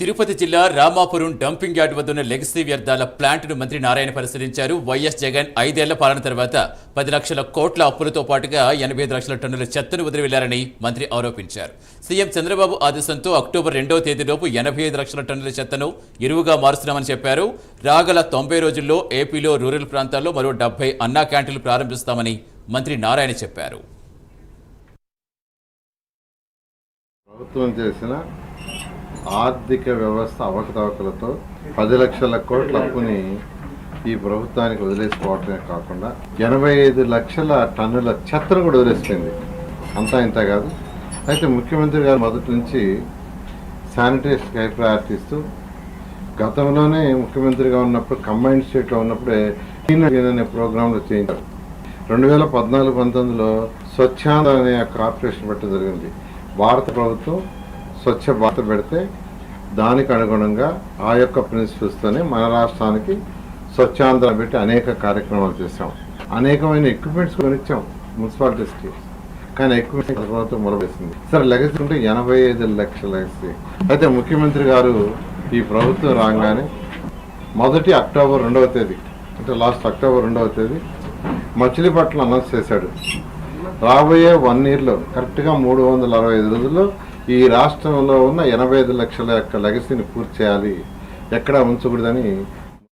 తిరుపతి జిల్లా Ramapuram dumping yard వద్ద ఉన్న లెగసీ వ్యర్థాల ప్లాంట్ను మంత్రి నారాయణ పరిశీలించారు. వైఎస్ జగన్ ఐదేళ్ళ పాలన తర్వాత పది లక్షల కోట్ల అప్పులతో పాటుగా ఎనభై ఐదు లక్షల టన్నుల చెత్తను వదిలివెళ్ళారని మంత్రి ఆరోపించారు. సీఎం చంద్రబాబు ఆదేశంతో అక్టోబర్ రెండవ తేదీలోపు ఎనభై ఐదు లక్షల టన్నుల చెత్తను ఎరువుగా మారుస్తున్నామని చెప్పారు. రాగల తొంభై రోజుల్లో ఏపీలో రూరల్ ప్రాంతాల్లో మరో డెబ్బై అన్నా క్యాంటీన్లు ప్రారంభిస్తామని మంత్రి నారాయణ చెప్పారు. ప్రభుత్వం చేసిన ఆర్థిక వ్యవస్థ అవకతవకలతో పది లక్షల కోట్ల అప్పుని ఈ ప్రభుత్వానికి వదిలేసుకోవటమే కాకుండా ఎనభై ఐదు లక్షల టన్నుల చెత్తను కూడా వదిలేసిపోయింది. అంతా ఇంత కాదు. అయితే ముఖ్యమంత్రి గారు మొదటి నుంచి శానిటైజేషన్ హై ప్రయారిటీ ఇస్తూ గతంలోనే ముఖ్యమంత్రిగా ఉన్నప్పుడు కంబైన్డ్ స్టేట్లో ఉన్నప్పుడే క్లీన్ అనే ప్రోగ్రాంలు చేయించారు. రెండు వేల పద్నాలుగు పంతొమ్మిదిలో స్వచ్ఛాంధ్ర అనే కార్పొరేషన్ పెట్టడం జరిగింది. భారత ప్రభుత్వం స్వచ్ఛ భారత్ పెడితే దానికి అనుగుణంగా ఆ యొక్క ప్రిన్సిపల్స్తోనే మన రాష్ట్రానికి స్వచ్ఛాంధ్ర పెట్టి అనేక కార్యక్రమాలు చేసాం అనేకమైన ఎక్విప్మెంట్స్ కొనిచ్చాం మున్సిపాలిటీస్కి. కానీ ఎక్విప్మెంట్ ప్రభుత్వం మొదలుపెట్టింది సరే లెగసీ ఉంటే ఎనభై ఐదు లక్షల లెగసీ. అయితే ముఖ్యమంత్రి గారు ఈ ప్రభుత్వం రాగానే మొదటి అక్టోబర్ రెండవ తేదీ అంటే లాస్ట్ అక్టోబర్ రెండవ తేదీ మచిలీపట్నం అనౌన్స్ చేశాడు. రాబోయే వన్ ఇయర్లో కరెక్ట్గా మూడు వందల అరవై ఐదు రోజుల్లో ఈ రాష్ట్రంలో ఉన్న ఎనభై ఐదు లక్షల యొక్క లెగసీని పూర్తి చేయాలి ఎక్కడా ఉంచకూడదని